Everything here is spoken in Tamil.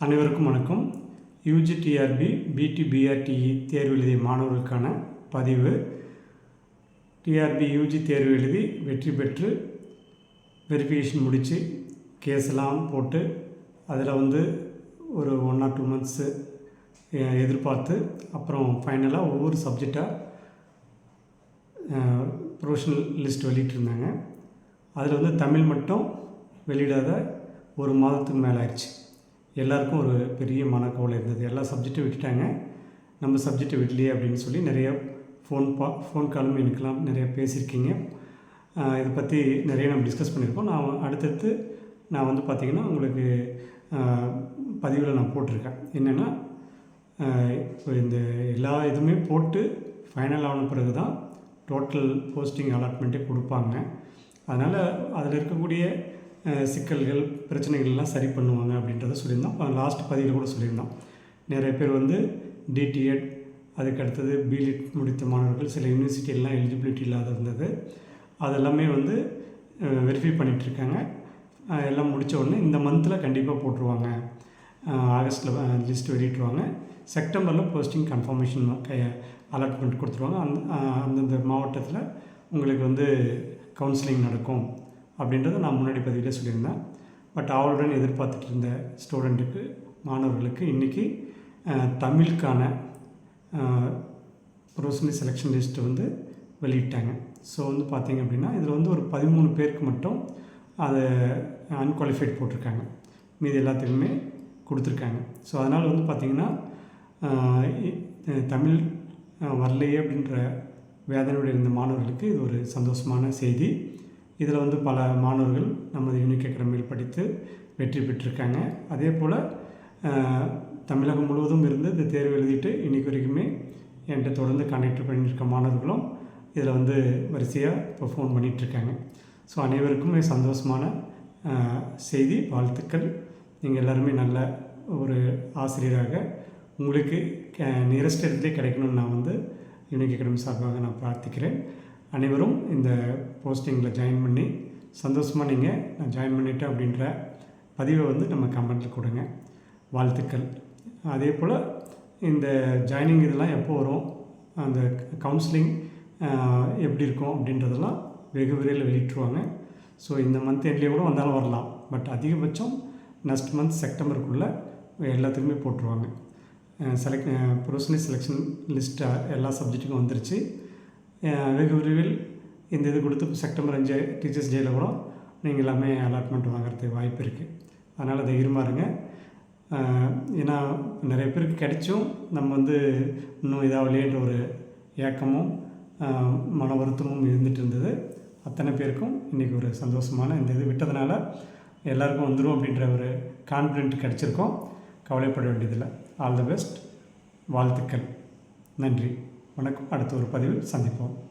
அனைவருக்கும் வணக்கம். யூஜிடிஆர்பி டிஆர்பி பிடி பிஆர்டிஇ தேர்வு எழுதிய மாணவர்களுக்கான பதிவு. டிஆர்பி யூஜி தேர்வு எழுதி வெற்றி பெற்று வெரிஃபிகேஷன் முடித்து கேஸ்லாம் போட்டு அதில் வந்து ஒரு ஒன் ஆர் டூ மந்த்ஸு எதிர்பார்த்து அப்புறம் ஃபைனலாக ஒவ்வொரு சப்ஜெக்டாக ப்ரொஃபஷனல் லிஸ்ட் வெளியிட்டிருந்தாங்க அதில் வந்து தமிழ் மட்டும் வெளியிடாத ஒரு மாதத்துக்கு மேலே ஆயிடுச்சு எல்லாருக்கும் ஒரு பெரிய மனக்கவலை இருந்தது. எல்லா சப்ஜெக்ட்டும் விட்டுட்டாங்க. நம்ம சப்ஜெக்டை விடலையே அப்படின்னு சொல்லி நிறைய ஃபோன் பா ஃபோன் காலும் எனக்கெல்லாம் நிறைய பேசியிருக்கீங்க. இதை பற்றி நிறைய நம்ம டிஸ்கஸ் பண்ணியிருக்கோம் நான் அடுத்தடுத்து நான் வந்து பார்த்திங்கன்னா உங்களுக்கு பதிவில் நான் போட்டிருக்கேன். என்னென்னா இப்போ இந்த எல்லா இதுவுமே போட்டு ஃபைனல் ஆன பிறகு தான் டோட்டல் போஸ்டிங் அலாட்மெண்ட்டே கொடுப்பாங்க. அதனால் அதில் இருக்கக்கூடிய சிக்கல்கள் பிரச்சனைகள்லாம் சரி பண்ணுவாங்க அப்படின்றத சொல்லியிருந்தோம். லாஸ்ட் பதிவில் கூட சொல்லியிருந்தோம். நிறைய பேர் வந்து டிடிஎட் அதுக்கு அடுத்தது பிலிட் முடித்த மாணவர்கள் சில யூனிவர்சிட்டியெல்லாம் எலிஜிபிலிட்டி இல்லாத இருந்தது. அதெல்லாமே வந்து வெரிஃபை பண்ணிகிட்ருக்காங்க எல்லாம் முடித்த உடனே இந்த மந்தில் கண்டிப்பாக போட்டுருவாங்க. ஆகஸ்ட்டில் லிஸ்ட் வெளியிட்டுருவாங்க. செப்டம்பரில் போஸ்டிங் கன்ஃபர்மேஷன் அலாட்மெண்ட் கொடுத்துருவாங்க. அந்த அந்தந்த மாவட்டத்தில் உங்களுக்கு வந்து கவுன்சிலிங் நடக்கும். அப்படின்றத நான் முன்னாடி பதிவிலே சொல்லியிருந்தேன். பட் அவளுடன் எதிர்பார்த்துட்டு இருந்த ஸ்டூடெண்ட்டுக்கு மாணவர்களுக்கு இன்றைக்கி தமிழுக்கான ப்ரொஃபஷனல் செலெக்ஷன் லிஸ்ட்டு வந்து வெளியிட்டாங்க. ஸோ வந்து பார்த்தீங்க அப்படின்னா இதில் வந்து ஒரு பதிமூணு பேருக்கு மட்டும் அதை அன்குவாலிஃபைட் போட்டிருக்காங்க. மீதி எல்லாத்துக்குமே கொடுத்துருக்காங்க. ஸோ அதனால் வந்து பார்த்திங்கன்னா தமிழ் வரலையே அப்படின்ற வேதனையோடு இருந்த மாணவர்களுக்கு இது ஒரு சந்தோஷமான செய்தி. இதில் வந்து பல மாணவர்கள் நமது யூனிக் அகாடமியில் படித்து வெற்றி பெற்றிருக்காங்க. அதே போல் தமிழகம் முழுவதும் இருந்து இந்த தேர்வு எழுதிட்டு இன்றைக்கு வரைக்குமே என்கிட்ட தொடர்ந்து கான்டாக்ட் பண்ணியிருக்க மாணவர்களும் இதில் வந்து வரிசையாக இப்போ ஃபோன் பண்ணிகிட்ருக்காங்க. ஸோ அனைவருக்குமே சந்தோஷமான செய்தி வாழ்த்துக்கள். நீங்கள் எல்லாருமே நல்ல ஒரு ஆசிரியராக உங்களுக்கு நியரஸ்ட் இடத்துலேயே கிடைக்கணும்னு நான் வந்து யூனிக் அகாடமி சார்பாக நான் பிரார்த்திக்கிறேன். அனைவரும் இந்த போஸ்டிங்கில் ஜாயின் பண்ணி சந்தோஷமாக நீங்கள் நான் ஜாயின் பண்ணிட்டேன் அப்படின்ற பதிவை வந்து நம்ம கமெண்ட்டில் கொடுங்க. வாழ்த்துக்கள். அதே போல் இந்த ஜாயினிங் இதெல்லாம் எப்போ வரும்? அந்த கவுன்சிலிங் எப்படி இருக்கும் அப்படின்றதெல்லாம் வெகு விரைவில் வெளியிட்டுருவாங்க. ஸோ இந்த மந்த் எண்ட்லேயே கூட வந்தாலும் வரலாம். பட் அதிகபட்சம் நெக்ஸ்ட் மந்த் செப்டம்பருக்குள்ளே எல்லாத்துக்குமே போட்டுருவாங்க. செலக்ட் ப்ரொஃபஷனல் செலெக்ஷன் லிஸ்ட்டு எல்லா சப்ஜெக்ட்டுக்கும் வந்துருச்சு. வெகு விரைவில் இந்த இது கொடுத்து செப்டம்பர் அஞ்சு டீச்சர்ஸ் டேயில் கூட நீங்கள் எல்லாமே அலாட்மெண்ட் வாங்குறதுக்கு வாய்ப்பு இருக்குது அதனால் தைரியமாக இருங்க ஏன்னா நிறைய பேருக்கு கிடைச்சும் நம்ம வந்து இன்னும் இதாகலையேன்ற ஒரு ஏக்கமும் மன வருத்தமும் இருந்துட்டு இருந்தது. அத்தனை பேருக்கும் இன்றைக்கி ஒரு சந்தோஷமான இந்த இது விட்டதுனால எல்லாருக்கும் வந்துடும் அப்படின்ற ஒரு கான்ஃபிடென்ட் கிடச்சிருக்கோம். கவலைப்பட வேண்டியதில்லை. ஆல் தி பெஸ்ட் வாழ்த்துக்கள். நன்றி. வணக்கம். அடுத்த ஒரு பதிவில் சந்திப்போம்.